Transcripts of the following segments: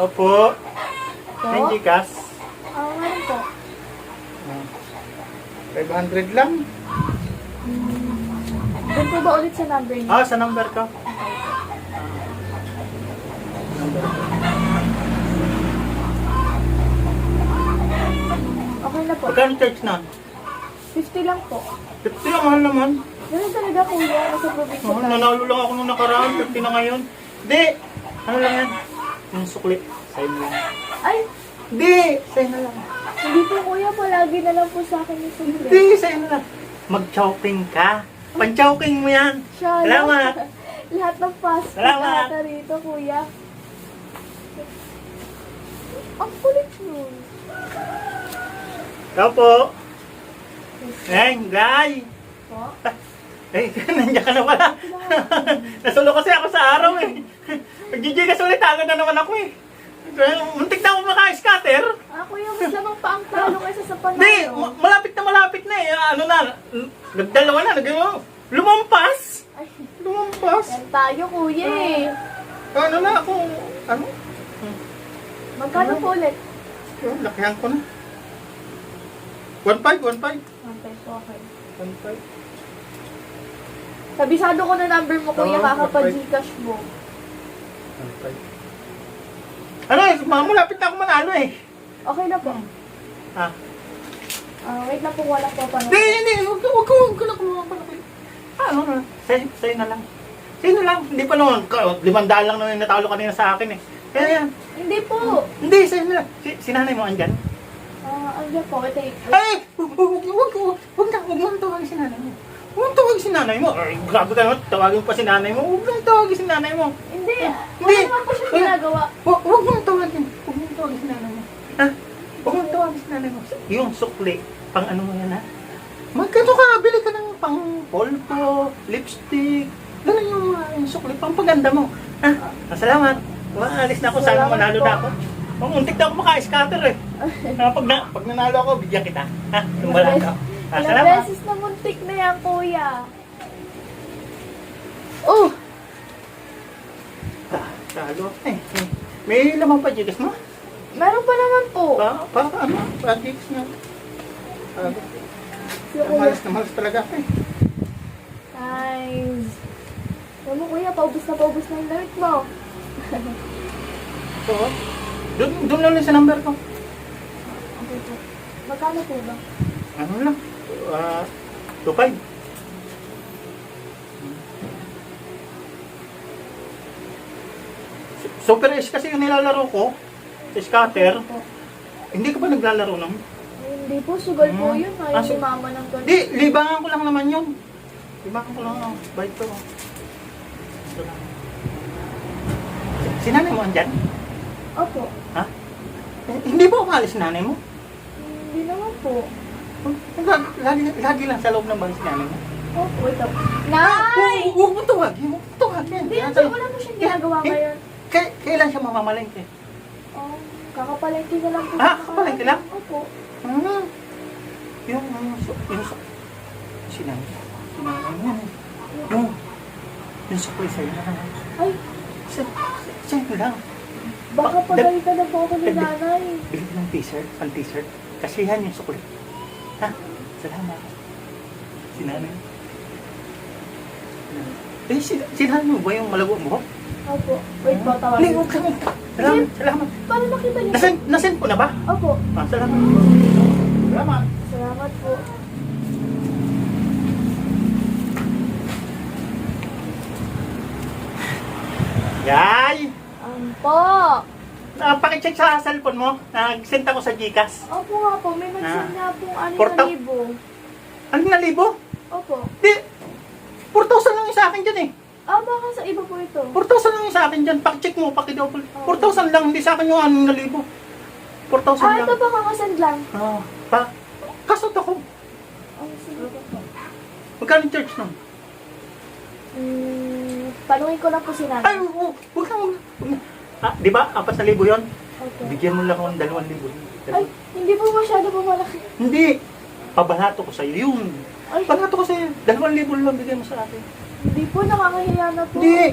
Opo. Po? May Gcash. Ah, ngayon po. Ah. 500 lang. Doon po ba ulit sa number niyo? Ah, sa number ko. Number ko. Okay na po. Magkano charge na? 50 lang po. 50 lang, mahal naman. Ganun talaga kuya, nasa probinsya Oh, tayo. nanalo lang ako nung nakaraan, 50 na ngayon. Hindi! Ano lang yan? Yung sukli. Na lang. Ay, Hindi! Sa'yo na lang. hindi po kuya, palagi na lang po sa akin yung sumple. Hindi! Sa'yo na lang. Mag-chopping ka. Pan-chopping mo yan. Siya, Salamat. Lahat ng fast food Salamat. ata rito, kuya. Ang kulit nun. Ikaw po. Eh, Glay. Po? Eh, nandiyan ka na pala. Nasulo kasi ako sa araw eh. Nag-gigigas ulit agad na naman ako eh. Muntik na ako maka-scatter. Ah, kuya, mas lamang pa ang talo kaysa sa panalo. Hindi, ma- malapit na malapit na eh. Ano na, nagdalawa na, nag lumampas. Lumampas. yan tayo, kuya eh. Ano na ako, ano? Magkano po ulit? Yun, lakihan ko na. 1.5, 1.5. Okay po, okay. 1.5. Kabisado ko na number mo, kuya, Oo, kakapag-gcash mo. 1.5. Ano mga malapit na ako manalo eh. Okay na po. Ah. Ah, wait lang po, wala po pa. Hindi, hindi, huwag ko, huwag ko, huwag ko na kumuha pa na kayo. Ano na, sa'yo, sa'yo na lang. Sa'yo na lang, hindi pa naman, ka- limandaan lang naman yung natalo kanina sa akin eh. Kaya yan, Hindi po. hindi, sa'yo na lang. Si, sinanay mo andyan? Ah, andyan po. Ito, eh. Ay, huwag, huwag, huwag, huwag, na, huwag mo tawagin si nanay mo. Huwag tawagin si nanay mo. Ay, grabe ka naman, tawagin pa si nanay mo. Huwag mo nang tawagin si nanay mo. Hindi. Hindi. Wala naman po siya ginagawa. Huwag, mo tawagin. Si nanay mo. Ha? Huwag mo tawagin si nanay mo. Yung sukli, pang ano mo yan ha? Magkano ka, bili ka ng pang polvo, lipstick, ganun yung, uh, yung sukli, pang paganda mo. Ha? Ah, salamat. Maalis na ako, sana manalo na ako. Kung untik na ako maka-scatter eh. Ah, pag, na, pag nanalo ako, bigyan kita. Ha? Tumala ka. Ah, Ilang salamat. beses na muntik na yan, kuya. Oh! Ah, talo. Eh, eh. may laman pa, Jigas mo? Meron pa naman po. Pa, pa, ano? Ah, Sige, kuya. malas na malas talaga ako eh. Nice. Alam mo, kuya, paubos na paubos na yung damit mo. So, doon, doon lang sa number ko. Okay po. Magkano po ba? Ano lang? Ah, 2.5. Super S kasi yung nilalaro ko. Scatter. Hindi ka ba naglalaro ng? Hindi po, sugal po Hmm. yun. Ah, Ayaw su- ni mama ng ganun. Di, libangan ko lang naman yun. Libangan ko lang. Oh. Bait ko. Ito lang. Si nanay mo andyan? Opo. Ha? Eh, hindi ba umalis si nanay mo? Hindi naman po. Lagi, lagi, lagi lang sa loob ng bahay si nanay mo. Opo, ito. Ah, Nay! Huwag mo tawagin. Huwag mo tawagin. Hindi, Yan, hindi. Wala po siyang ginagawa ngayon. Kailan siya mamamalengke? Kakapalengke na lang po. Ah, kakapalengke lang? Opo. Hmm. Yung, yung, su- yung, su- si nanay. Si nanay mo. Yung, yung supply sa'yo na naman. Ay, Sa, sa, sa lang. baka Ba- pagalitan na po ako ni nanay. Bili ka ng t-shirt, pang t-shirt. Kasi yan yung sukli. Ha? Salamat. Si nanay. Eh, si, si nanay mo ba yung malago ang buhok? Opo. Wait Hindi, tawagin. huwag kami. Salamat, salamat. Paano makita niyo? Nasend, nasend ko na ba? Opo. Ah, salamat. Salamat. Salamat po. Yay! Um, po. Uh, pakicheck sa cellphone mo. Nag-send ako sa Gcash. Opo nga po, may nag-send nga pong ano na libo. Ano na libo? Opo. Di, 4,000 lang yung sa akin dyan eh. Ah, baka sa iba po ito. 4,000 lang yung sa akin dyan. Pakicheck mo, pakidouble. 4,000 lang, hindi sa akin yung ano na libo. 4,000 Ah, lang. ito ba kakasend lang? Ah, pa, kasot ako. Oh, sige po. Magkano yung charge nun? Hmm, tanungin ko lang po si Ay, nanay. huwag huwag huwag na. Ah, di ba? Apat na libo yun? Okay. Bigyan mo lang ako ng dalawang libo. Ay, hindi po masyado po malaki. Hindi. Pabalato ko sa'yo yun. Ay, Pabalato ko sa'yo. Dalawang libo lang bigyan mo sa akin. Hindi po, nakakahiya na po. Hindi.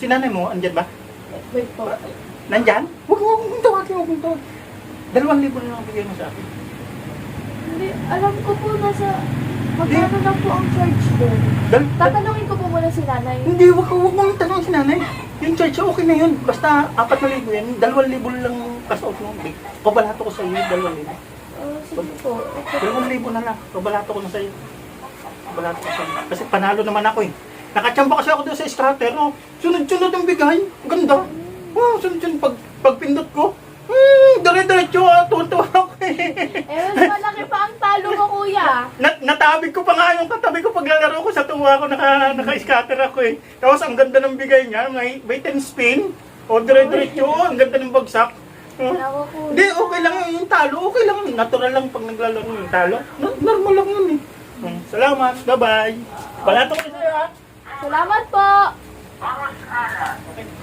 Si nanay mo, andyan ba? Wait po. Nandyan? Huwag mo, mong tawagin, huwag mong tawagin. Dalawang libo na lang bigay mo sa akin. Hindi, alam ko po nasa... Magkano lang po ang charge doon? Dal, Tatanungin ko po muna si nanay. hindi, huwag, huwag mo tanong si nanay. Yung charge, okay na yun. Basta apat na libo yan. Dalawang libo lang cash out mo. Pabalato ko sa iyo, dalawang libo. Oh, sige po. Okay. Dalawang libo na lang. Pabalato ko na sa iyo. Iyo. Kasi panalo naman ako eh. Nakachamba kasi ako doon sa scatter. Oh. Sunod-sunod ang bigay. Ganda. Oh, sunod-sunod. Pag, pagpindot ko, hmm, dire-diretso. ah. Tuwan-tuwa ako eh. Eh, mas malaki pa ang talo ko, kuya. Nat natabig ko pa nga yung katabi ko paglalaro ko sa tuwa ko, naka, naka-scatter ako eh. Tapos ang ganda ng bigay niya, may, may 10 spin. O dire-diretso, oh, ang ganda ng bagsak. Oh. Ako, kuya. Hindi, okay lang yun, yung talo. Okay lang. Natural lang pag naglalaro yung talo. No- Normal lang yun eh. Salamat. Bye-bye. Balato ko sa'yo ha. Salamat po. Okay.